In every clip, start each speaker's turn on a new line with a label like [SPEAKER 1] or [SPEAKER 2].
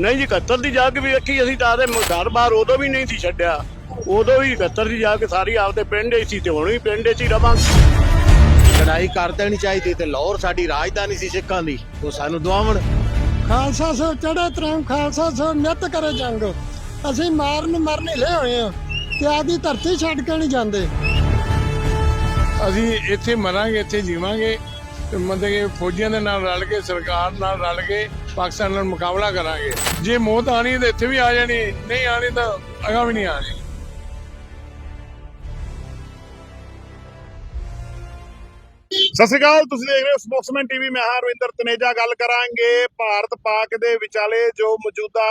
[SPEAKER 1] ਨਹੀਂ ਜੀ 71 ਦੀ ਜੰਗ ਵੀ ਵੇਖੀ ਅਸੀਂ ਤਾਂ ਆਦੇ ਘਰ ਬਾਹਰ ਉਦੋਂ ਵੀ ਨਹੀਂ ਸੀ ਛੱਡਿਆ। ਉਦੋਂ ਵੀ 71 ਦੀ ਜੰਗ ਸਾਰੀ ਆਪਦੇ ਪਿੰਡ ਹੀ ਸੀ ਤੇ ਹੁਣ ਵੀ ਪਿੰਡ 'ਚ ਹੀ ਰਵਾਂਗੇ।
[SPEAKER 2] ਲੜਾਈ ਕਰ ਦੇਣੀ ਚਾਹੀਦੀ ਤੇ ਲਾਹੌਰ ਸਾਡੀ ਰਾਜਧਾਨੀ ਸੀ ਸਿੱਖਾਂ ਦੀ ਉਹ ਸਾਨੂੰ ਦਵਾਵਣ।
[SPEAKER 3] ਖਾਲਸਾ ਸੋ ਚੜੇ ਤਰਮ ਖਾਲਸਾ ਸੋ ਨਿਤ ਕਰੇ ਜੰਗ? ਅਸੀਂ ਮਾਰਨ ਮਰਨੇ ਲੈ ਹੋਏ ਆ ਤੇ ਆਦੀ ਧਰਤੀ ਛੱਡ ਕੇ ਨਹੀਂ ਜਾਂਦੇ।
[SPEAKER 4] ਅਸੀਂ ਇੱਥੇ ਮਰਾਂਗੇ ਇੱਥੇ ਜੀਵਾਂਗੇ ਤੇ ਮਤਲਬ ਕਿ ਫੌਜੀਆਂ ਦੇ ਨਾਲ ਰਲ ਕੇ ਸਰਕਾਰ ਨਾਲ ਰਲ ਕੇ ਪਾਕਿਸਤਾਨ ਨਾਲ ਮੁਕਾਬਲਾ ਕਰਾਂਗੇ। ਜੇ ਮੌਤ ਆਣੀ ਤਾਂ ਇੱਥੇ ਵੀ ਆ ਜਾਣੀ, ਨਹੀਂ ਆਣੀ ਤਾਂ ਅਗਾ ਵੀ ਨਹੀਂ ਆਣੀ
[SPEAKER 5] ਸਤਿ ਸ਼੍ਰੀ ਅਕਾਲ, ਤੁਸੀਂ ਦੇਖ ਰਹੇ ਹੋ ਸਪੋਕਸਮੈਨ ਟੀਵੀ, ਮੈਂ ਹਾਂ ਰਵਿੰਦਰ ਤਨੇਜਾ, ਗੱਲ ਕਰਾਂਗੇ ਭਾਰਤ ਪਾਕ ਦੇ ਵਿਚਾਲੇ ਜੋ ਮੌਜੂਦਾ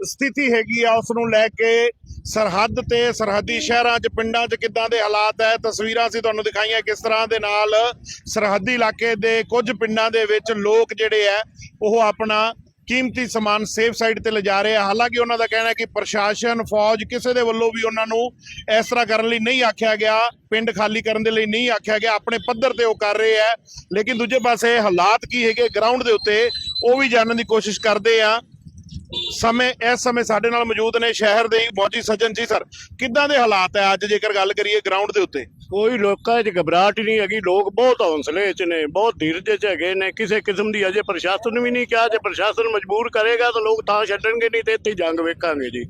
[SPEAKER 5] ਸਥਿਤੀ ਹੈਗੀ ਆ ਉਸ ਨੂੰ ਲੈ ਕੇ ਸਰਹੱਦ ਤੇ ਸਰਹੱਦੀ ਸ਼ਹਿਰਾਂ 'ਚ, ਪਿੰਡਾਂ 'ਚ ਕਿੱਦਾਂ ਦੇ ਹਾਲਾਤ ਹੈ ਤਸਵੀਰਾਂ ਅਸੀਂ ਤੁਹਾਨੂੰ ਦਿਖਾਈਆਂ ਕਿਸ ਤਰ੍ਹਾਂ ਦੇ ਨਾਲ ਸਰਹੱਦੀ ਇਲਾਕੇ ਦੇ ਕੁਝ ਪਿੰਡਾਂ ਦੇ ਵਿੱਚ ਲੋਕ ਜਿਹੜੇ ਆ ਉਹ ਆਪਣਾ ਕੀਮਤੀ ਸਮਾਨ ਸੇਫ ਸਾਈਡ ਤੇ ਲਿਜਾ ਰਹੇ ਆ। ਹਾਲਾਂਕਿ ਉਹਨਾਂ ਦਾ ਕਹਿਣਾ ਹੈ ਕਿ ਪ੍ਰਸ਼ਾਸਨ, ਫੌਜ ਕਿਸੇ ਦੇ ਵੱਲੋਂ ਵੀ ਉਹਨਾਂ ਨੂੰ ਇਸ ਤਰ੍ਹਾਂ ਕਰਨ ਲਈ ਨਹੀਂ ਆਖਿਆ ਗਿਆ, ਪਿੰਡ ਖਾਲੀ ਕਰਨ ਦੇ ਲਈ ਨਹੀਂ ਆਖਿਆ ਗਿਆ, ਆਪਣੇ ਪੱਧਰ ਤੇ ਉਹ ਕਰ ਰਹੇ ਆ ਲੇਕਿਨ ਦੂਜੇ ਪਾਸੇ ਹਾਲਾਤ ਕੀ ਹੈਗੇ ਗਰਾਊਂਡ ਦੇ ਉੱਤੇ, ਉਹ ਵੀ ਜਾਣਨ ਦੀ ਕੋਸ਼ਿਸ਼ ਕਰਦੇ ਆ। ਸਮੇਂ ਇਸ ਸਮੇਂ ਸਾਡੇ ਨਾਲ ਮੌਜੂਦ ਨੇ ਸ਼ਹਿਰ ਦੇ ਮੌਜੀ ਸੱਜਣ ਜੀ ਸਰ। ਕਿੱਦਾਂ ਦੇ ਹਾਲਾਤ ਹੈ ਅੱਜ ਜੇਕਰ ਗੱਲ ਕਰੀਏ ਗਰਾਊਂਡ ਦੇ ਉੱਤੇ?
[SPEAKER 1] ਕੋਈ ਲੋਕਾਂ 'ਚ ਘਬਰਾਹਟ ਨਹੀਂ ਹੈਗੀ ਲੋਕ ਬਹੁਤ ਹੌਸਲੇ 'ਚ ਨੇ ਬਹੁਤ ਧੀਰਜ 'ਚ ਹੈਗੇ ਨੇ। ਕਿਸੇ ਕਿਸਮ ਦੀ ਅਜੇ ਪ੍ਰਸ਼ਾਸਨ ਵੀ ਨਹੀਂ ਕਿਹਾ ਜੇ ਪ੍ਰਸ਼ਾਸਨ ਮਜਬੂਰ ਕਰੇਗਾ ਤਾਂ ਲੋਕ ਤਾਂ ਛੱਡਣਗੇ ਨਹੀਂ ਤੇ ਇੱਥੇ ਜੰਗ ਵੇਖਾਂਗੇ ਜੀ।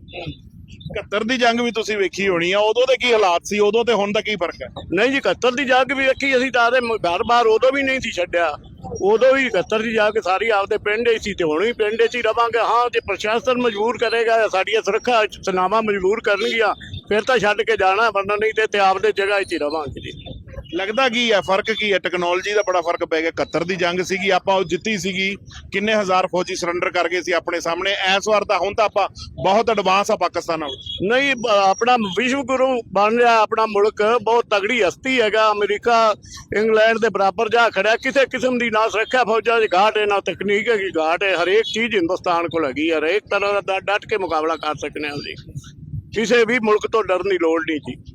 [SPEAKER 5] 71 ਦੀ ਜੰਗ ਵੀ ਤੁਸੀਂ ਵੇਖੀ ਹੋਣੀ ਆ ਉਦੋਂ ਦੇ ਕੀ ਹਾਲਾਤ ਸੀ ਉਦੋਂ ਤੇ ਹੁਣ ਦਾ ਕੀ ਫ਼ਰਕ ਹੈ?
[SPEAKER 1] ਨਹੀਂ ਜੀ 71 ਦੀ ਜੰਗ ਵੀ ਵੇਖੀ ਅਸੀਂ ਤਾਂ ਆਦੇ ਘਰ ਬਾਹਰ ਉਦੋਂ ਵੀ ਨਹੀਂ ਸੀ ਛੱਡਿਆ। ਉਦੋਂ ਵੀ 71 ਦੀ ਕੇ ਸਾਰੀ ਆਪਦੇ ਪਿੰਡ ਹੀ ਸੀ ਤੇ ਹੁਣ ਵੀ ਪਿੰਡ 'ਚ ਹੀ ਰਵਾਂਗੇ। ਹਾਂ, ਜੇ ਪ੍ਰਸ਼ਾਸਨ ਮਜਬੂਰ ਕਰੇਗਾ ਸਾਡੀਆਂ ਸੁਰੱਖਿਆ ਸਨਾਵਾਂ ਮਜਬੂਰ ਕਰਨਗੀਆਂ, ਫਿਰ ਤਾਂ ਛੱਡ ਕੇ ਜਾਣਾ, ਵਰਨਾ ਨਹੀਂ ਤੇ ਆਪਦੇ ਜਗ੍ਹਾ 'ਚ ਹੀ ਰਵਾਂਗੇ ਜੀ।
[SPEAKER 5] ਲੱਗਦਾ ਕੀ ਹੈ ਫ਼ਰਕ ਕੀ ਹੈ ਟੈਕਨੋਲੋਜੀ ਦਾ ਬੜਾ ਫ਼ਰਕ ਪੈ ਗਿਆ। 71 ਦੀ ਜੰਗ ਸੀਗੀ, ਆਪਾਂ ਉਹ ਜਿੱਤੀ ਸੀਗੀ। ਕਿੰਨੇ ਹਜ਼ਾਰ ਫੌਜੀ ਸਰੈਂਡਰ ਕਰ ਗਏ ਸੀ ਆਪਣੇ ਸਾਹਮਣੇ। ਐਸ ਵਾਰ ਤਾਂ ਹੁਣ ਤਾਂ ਆਪਾਂ ਬਹੁਤ ਐਡਵਾਂਸ ਆ ਪਾਕਿਸਤਾਨ ਨਾਲ।
[SPEAKER 1] ਨਹੀਂ ਆਪਣਾ ਵਿਸ਼ਵ ਗੁਰੂ ਬਣ ਰਿਹਾ, ਆਪਣਾ ਮੁਲਕ ਬਹੁਤ ਤਗੜੀ ਹਸਤੀ ਹੈਗਾ। ਅਮਰੀਕਾ, ਇੰਗਲੈਂਡ ਦੇ ਬਰਾਬਰ ਜਾ ਖੜਿਆ। ਕਿਸੇ ਕਿਸਮ ਦੀ ਨਾ ਸੁਰੱਖਿਆ ਫੌਜਾਂ ਦੀ ਘਾਟ ਹੈ, ਨਾ ਤਕਨੀਕ ਹੈਗੀ ਘਾਟ ਹੈ। ਹਰੇਕ ਚੀਜ਼ ਹਿੰਦੁਸਤਾਨ ਕੋਲ ਹੈਗੀ ਹੈ ਹਰੇਕ ਤਰ੍ਹਾਂ ਦਾ ਡਟ ਕੇ ਮੁਕਾਬਲਾ ਕਰ ਸਕਨੇ ਹਾਂ ਅਸੀਂ। ਕਿਸੇ ਵੀ ਮੁਲਕ ਤੋਂ ਡਰਨ ਦੀ ਲੋੜ ਨਹੀਂ ਜੀ।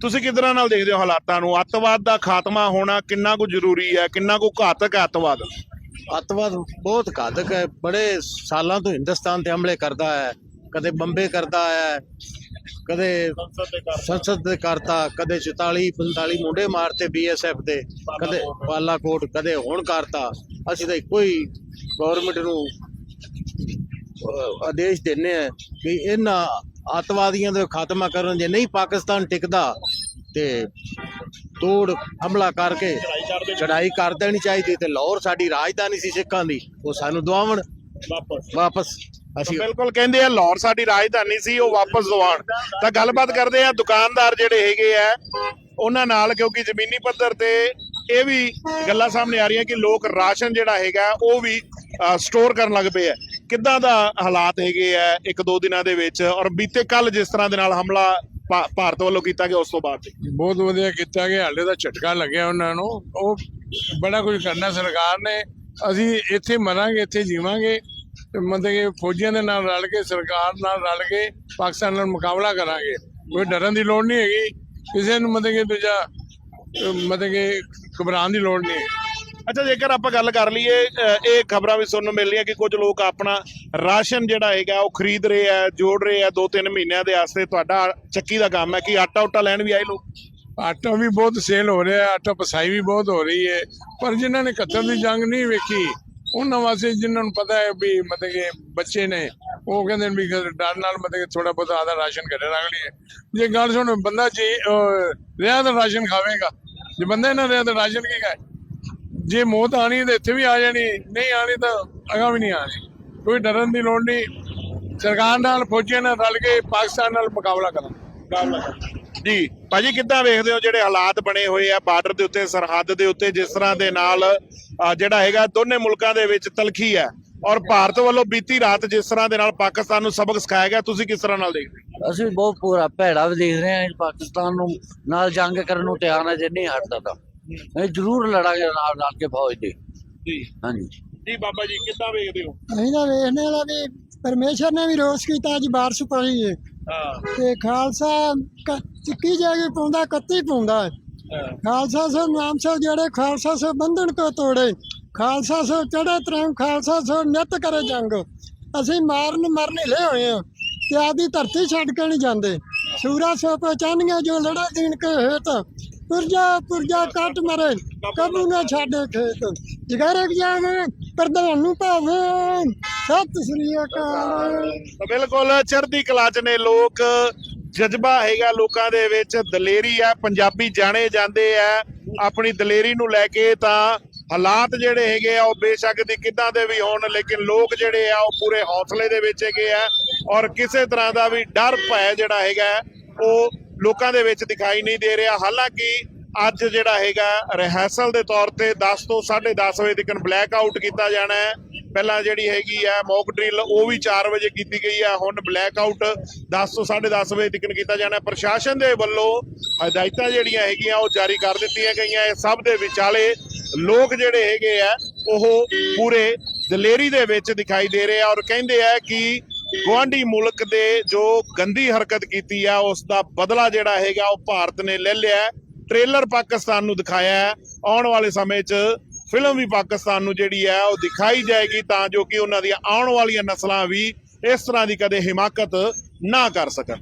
[SPEAKER 5] ਤੁਸੀਂ ਤਰ੍ਹਾਂ ਨਾਲ ਦੇਖਦੇ ਹੋ ਹਾਲਾਤਾਂ ਨੂੰ? ਅੱਤਵਾਦ ਦਾ ਖਾਤਮਾ ਹੋਣਾ ਕਿੰਨਾ ਕੁ ਜ਼ਰੂਰੀ ਹੈ? ਕਿੰਨਾ ਕੁ ਘਾਤਕ ਹੈ ਅੱਤਵਾਦ?
[SPEAKER 2] ਅੱਤਵਾਦ ਬਹੁਤ ਘਾਤਕ ਹੈ। ਬੜੇ ਸਾਲਾਂ ਤੋਂ ਹਿੰਦੁਸਤਾਨ ਤੇ ਹਮਲੇ ਕਰਦਾ ਹੈ। ਕਦੇ ਬੰਬੇ ਕਰਦਾ ਹੈ। ਕਦੇ ਸੰਸਦ ਦੇ ਕਰਤਾ। ਕਦੇ 44 45 ਮੁੰਡੇ ਮਾਰਤੇ ਬੀਐਸਐਫ ਦੇ। ਕਦੇ ਬਾਲਾਕੋਟ ਕਦੇ ਹੁਣ ਕਰਤਾ। ਅਸੀਂ ਤਾਂ ਇੱਕੋ ਹੀ ਗਵਰਨਮੈਂਟ ਨੂੰ ਆਦੇਸ਼ ਦਿੰਨੇ ਆ ਕਿ ਇਹਨਾਂ ਅੱਤਵਾਦੀਆਂ ਦਾ ਖਾਤਮਾ ਕਰਨ ਜੇ ਨਹੀਂ ਪਾਕਿਸਤਾਨ ਟਿਕਦਾ ਤੇ ਤੋੜ ਹਮਲਾ ਕਰਕੇ ਚੜਾਈ ਕਰ ਦੇਣੀ ਚਾਹੀਦੀ ਤੇ ਲਾਹੌਰ ਸਾਡੀ ਰਾਜਧਾਨੀ ਸੀ ਸਿੱਖਾਂ ਦੀ ਉਹ ਸਾਨੂੰ ਦਵਾਵਣ
[SPEAKER 5] ਵਾਪਸ।
[SPEAKER 2] ਵਾਪਸ ਅਸੀਂ
[SPEAKER 5] ਬਿਲਕੁਲ ਕਹਿੰਦੇ ਆ ਲਾਹੌਰ ਸਾਡੀ ਰਾਜਧਾਨੀ ਸੀ ਉਹ ਵਾਪਸ ਦਿਵਾਉਣ। ਤਾਂ ਗੱਲਬਾਤ ਕਰਦੇ ਆ ਦੁਕਾਨਦਾਰ ਜਿਹੜੇ ਹੈਗੇ ਆ ਉਹਨਾਂ ਨਾਲ ਕਿਉਂਕਿ ਜ਼ਮੀਨੀ ਪੱਧਰ ਤੇ ਇਹ ਵੀ ਗੱਲਾਂ ਸਾਹਮਣੇ ਆ ਰਹੀਆਂ ਕਿ ਲੋਕ ਰਾਸ਼ਨ ਜਿਹੜਾ ਹੈਗਾ ਉਹ ਵੀ ਸਟੋਰ ਕਰਨ ਲੱਗ ਪਏ ਆ। ਕਿੱਦਾਂ ਦਾ ਹਾਲਾਤ ਹੈਗੇ ਆ ਇੱਕ ਦੋ ਦਿਨਾਂ ਦੇ ਵਿੱਚ ਔਰ ਬੀਤੇ ਕੱਲ ਜਿਸ ਤਰ੍ਹਾਂ ਦੇ ਨਾਲ ਹਮਲਾ ਭਾਰਤ ਵੱਲੋਂ ਕੀਤਾ ਗਿਆ, ਉਸ ਤੋਂ ਬਾਅਦ
[SPEAKER 4] ਬਹੁਤ ਵਧੀਆ ਕੀਤਾ ਗਿਆ, ਹਾਲੇ ਦਾ ਝਟਕਾ ਲੱਗਿਆ ਉਹਨਾਂ ਨੂੰ। ਉਹ ਬੜਾ ਕੁਝ ਕਰਨਾ ਸਰਕਾਰ ਨੇ। ਅਸੀਂ ਇੱਥੇ ਮਰਾਂਗੇ, ਇੱਥੇ ਜੀਵਾਂਗੇ। ਮਤਲਬ ਕਿ ਫੌਜੀਆਂ ਦੇ ਨਾਲ ਰਲ ਕੇ, ਸਰਕਾਰ ਨਾਲ ਰਲ ਕੇ, ਪਾਕਿਸਤਾਨ ਨਾਲ ਮੁਕਾਬਲਾ ਕਰਾਂਗੇ। ਕੋਈ ਡਰਨ ਦੀ ਲੋੜ ਨਹੀਂ ਹੈਗੀ। ਕਿਸੇ ਨੂੰ ਮਤਲਬ ਕਿ ਦੂਜਾ ਮਤਲਬ ਕਿ ਘਬਰਾਉਣ ਦੀ ਲੋੜ ਨਹੀਂ ਹੈ
[SPEAKER 5] ਅੱਛਾ ਜੇਕਰ ਆਪਾਂ ਗੱਲ ਕਰ ਲਈਏ ਇਹ ਖਬਰਾਂ ਵੀ ਸੁਣਨ ਨੂੰ ਮਿਲ ਰਹੀਆਂ ਕਿ ਕੁਝ ਲੋਕ ਆਪਣਾ ਰਾਸ਼ਨ ਜਿਹੜਾ ਹੈਗਾ ਉਹ ਖਰੀਦ ਰਹੇ ਆ ਜੋੜ ਰਹੇ ਆ ਦੋ ਤਿੰਨ ਮਹੀਨਿਆਂ ਦੇ ਵਾਸਤੇ ਤੁਹਾਡਾ ਚੱਕੀ ਦਾ ਕੰਮ ਹੈ ਕਿ ਆਟਾ ਉਟਾ ਲੈਣ ਵੀ ਆਏ ਲੋਕ?
[SPEAKER 4] ਆਟਾ ਵੀ ਬਹੁਤ ਸੇਲ ਹੋ ਰਿਹਾ ਆਟਾ ਪਸਾਈ ਵੀ ਬਹੁਤ ਹੋ ਰਹੀ ਹੈ। ਪਰ ਜਿਨ੍ਹਾਂ ਨੇ ਕਤਲ ਦੀ ਜੰਗ ਨਹੀਂ ਵੇਖੀ ਉਹਨਾਂ ਵਾਸਤੇ ਜਿਨ੍ਹਾਂ ਨੂੰ ਪਤਾ ਹੈ ਵੀ ਮਤਲਬ ਕਿ ਬੱਚੇ ਨੇ ਉਹ ਕਹਿੰਦੇ ਨੇ ਵੀ ਡਰ ਨਾਲ ਮਤਲਬ ਕਿ ਥੋੜਾ ਬਹੁਤ ਆਦਾ ਰਾਸ਼ਨ ਘਰੇ ਰੱਖ ਲਈਏ। ਜੇ ਗੱਲ ਸੁਣ ਬੰਦਾ ਜੀ ਅਹ, ਰਿਹਾ ਰਾਸ਼ਨ ਖਾਵੇਗਾ। ਜੇ ਬੰਦਾ ਇਹਨਾਂ ਨਾ ਰਿਹਾ ਤਾਂ ਰਾਸ਼ਨ ਕੀ ਖਾਏ? ਜੇ ਮੌਤ ਆਣੀ ਤਾਂ ਇੱਥੇ ਵੀ ਆ ਜਾਣੀ ਨਹੀਂ ਆਣੀ ਤਾਂ ਅਗਾ ਵੀ ਨਹੀਂ ਆਣੀ। ਕੋਈ ਡਰਨ ਦੀ ਲੋੜ ਨਹੀਂ। ਸਰਕਾਰ ਨਾਲ ਫੌਜੀਆਂ ਨਾਲ ਰਲ ਕੇ ਪਾਕਿਸਤਾਨ ਨਾਲ ਮੁਕਾਬਲਾ ਕਰਾਂਗੇ।
[SPEAKER 5] ਜੀ ਭਾਜੀ ਕਿੱਦਾਂ ਵੇਖਦੇ ਹੋ ਜਿਹੜੇ ਹਾਲਾਤ ਬਣੇ ਹੋਏ ਆ ਬਾਰਡਰ ਦੇ ਉੱਤੇ ਸਰਹੱਦ ਦੇ ਉੱਤੇ ਜਿਸ ਤਰ੍ਹਾਂ ਦੇ ਨਾਲ ਜਿਹੜਾ ਹੈਗਾ ਦੋਨੇ ਮੁਲਕਾਂ ਦੇ ਵਿੱਚ ਤਲਖੀ ਹੈ ਔਰ ਭਾਰਤ ਵੱਲੋਂ ਬੀਤੀ ਰਾਤ ਜਿਸ ਤਰ੍ਹਾਂ ਦੇ ਨਾਲ ਪਾਕਿਸਤਾਨ ਨੂੰ ਸਬਕ ਸਿਖਾਇਆ ਗਿਆ ਤੁਸੀਂ ਕਿਸ ਤਰ੍ਹਾਂ ਨਾਲ ਦੇਖਦੇ ਹੋ?
[SPEAKER 6] ਅਸੀਂ ਬਹੁਤ ਪੂਰਾ ਭੈੜਾ ਵੀ ਦੇਖ ਰਹੇ ਹਾਂ ਪਾਕਿਸਤਾਨ ਨੂੰ ਨਾਲ ਜੰਗ ਕਰਨ ਨੂੰ ਤਿਆਰ ਹੈ ਜੇ ਨਹੀਂ ਹਟਦਾ ਤਾਂ। ਅਸੀਂ ਜ਼ਰੂਰ ਲੜਾਂਗੇ ਨਾਲ ਨਾਲ ਕੇ ਫੌਜ ਦੇ।
[SPEAKER 5] ਜੀ।
[SPEAKER 6] ਹਾਂਜੀ।
[SPEAKER 5] ਜੀ ਬਾਬਾ ਜੀ ਕਿੱਦਾਂ ਵੇਖਦੇ ਹੋ?
[SPEAKER 3] ਅਸੀਂ ਤਾਂ ਵੇਖਣੇ ਵਾਲਾ ਵੀ ਪਰਮੇਸ਼ਰ ਨੇ ਵੀ ਰੋਸ ਕੀਤਾ ਅੱਜ ਬਾਰਿਸ਼ ਪਈ ਹੈ
[SPEAKER 5] ਹਾਂ।
[SPEAKER 3] ਤੇ ਖਾਲਸਾ ਕ- ਚਿੱਕੀ ਜਾਗੀ ਪਾਉਂਦਾ ਕੱਤੀ ਪਾਉਂਦਾ ਹੈ। ਖਾਲਸਾ ਸੋ ਨਾਮ ਸੋ ਜਿਹੜੇ ਖਾਲਸਾ ਸੋ ਬੰਧਨ ਕੋ ਤੋੜੇ। ਖਾਲਸਾ ਸੋ ਚੜੇ ਤਰਮ ਖਾਲਸਾ ਸੋ ਨਿਤ ਕਰੇ ਜੰਗ। ਅਸੀਂ ਮਾਰਨ ਮਰਨ ਹਿਲੇ ਹੋਏ ਆ ਤੇ ਆਦੀ ਧਰਤੀ ਛੱਡ ਕੇ ਨਹੀਂ ਜਾਂਦੇ। ਸੂਰਾ ਸੋ ਪਛਾਨੀਆਂ ਜੋ ਲੜਾ ਦੀਨ ਕੇ ਹੇਤ ਪੁਰਜਾ ਪੁਰਜਾ ਕੱਟ ਮਰੇ। ਕਬੂ ਨਾ ਛੱਡੇ ਖੇਤ। ਜਗਰਕ ਜਾਵੇ ਪ੍ਰਧਾਨ ਨੂੰ ਭਾਵੇਂ। ਸਤਿ ਸ੍ਰੀ ਅਕਾਲ।
[SPEAKER 5] ਬਿਲਕੁਲ ਚੜ੍ਹਦੀ ਕਲਾ ਚ ਨੇ ਲੋਕ। ਜਜ਼ਬਾ ਹੈਗਾ ਲੋਕਾਂ ਦੇ ਵਿੱਚ। ਦਲੇਰੀ ਹੈ ਪੰਜਾਬੀ ਜਾਣੇ ਜਾਂਦੇ ਆ। ਆਪਣੀ ਦਲੇਰੀ ਨੂੰ ਲੈ ਕੇ ਤਾਂ ਹਾਲਾਤ ਜਿਹੜੇ ਹੈਗੇ ਆ, ਉਹ ਬੇਸ਼ੱਕ ਦੀ ਕਿੱਦਾਂ ਦੇ ਵੀ ਹੋਣ, ਲੇਕਿਨ ਲੋਕ ਜਿਹੜੇ ਆ, ਉਹ ਪੂਰੇ ਹੌਸਲੇ ਦੇ ਵਿੱਚ ਹੈਗੇ ਆ। ਔਰ ਕਿਸੇ ਤਰ੍ਹਾਂ ਦਾ ਵੀ ਡਰ ਭੈ ਜਿਹੜਾ ਹੈਗਾ, ਉਹ ਲੋਕਾਂ ਦੇ ਵਿੱਚ ਦਿਖਾਈ ਨਹੀਂ ਦੇ ਰਿਹਾ। ਹਾਲਾਂਕਿ ਅੱਜ ਜਿਹੜਾ ਹੈਗਾ ਰਿਹਰਸਲ ਦੇ ਤੌਰ ਤੇ 10 ਤੋਂ 10:30 ਵਜੇ ਤੱਕ ਬਲੈਕ ਆਊਟ ਕੀਤਾ ਜਾਣਾ ਹੈ। ਪਹਿਲਾਂ ਜਿਹੜੀ ਹੈਗੀ ਆ ਮੌਕ ਡਰਿਲ ਉਹ ਵੀ 4 ਵਜੇ ਕੀਤੀ ਗਈ ਆ। ਹੁਣ ਬਲੈਕ ਆਊਟ 10 ਤੋਂ 10:30 ਵਜੇ ਤੱਕ ਕੀਤਾ ਜਾਣਾ ਪ੍ਰਸ਼ਾਸਨ ਦੇ ਵੱਲੋਂ ਹਦਾਇਤਾਂ ਜਿਹੜੀਆਂ ਹੈਗੀਆਂ, ਉਹ ਜਾਰੀ ਕਰ ਦਿੱਤੀਆਂ ਗਈਆਂ। ਇਹ ਸਭ ਦੇ ਵਿਚਾਲੇ ਲੋਕ ਜਿਹੜੇ ਹੈਗੇ ਆ, ਉਹ ਪੂਰੇ ਦਲੇਰੀ ਦੇ ਵਿੱਚ ਦਿਖਾਈ ਦੇ ਰਹੇ ਆ ਔਰ ਕਹਿੰਦੇ ਆ ਕਿ ਗੁਆਂਢੀ ਮੁਲਕ ਦੇ ਜੋ ਗੰਦੀ ਹਰਕਤ ਕੀਤੀ ਆ, ਉਸ ਦਾ ਬਦਲਾ ਜਿਹੜਾ ਹੈਗਾ, ਉਹ ਭਾਰਤ ਨੇ ਲੈ ਲਿਆ ਟ੍ਰੇਲਰ ਪਾਕਿਸਤਾਨ ਨੂੰ ਦਿਖਾਇਆ ਹੈ। ਆਉਣ ਵਾਲੇ ਸਮੇਂ 'ਚ ਫਿਲਮ ਵੀ ਪਾਕਿਸਤਾਨ ਨੂੰ ਜਿਹੜੀ ਹੈ, ਉਹ ਦਿਖਾਈ ਜਾਏਗੀ, ਤਾਂ ਜੋ ਕਿ ਉਹਨਾਂ ਦੀਆਂ ਆਉਣ ਵਾਲੀਆਂ ਨਸਲਾਂ ਵੀ ਇਸ ਤਰ੍ਹਾਂ ਦੀ ਕਦੇ ਹਿਮਾਕਤ ਨਾ ਕਰ ਸਕਣ।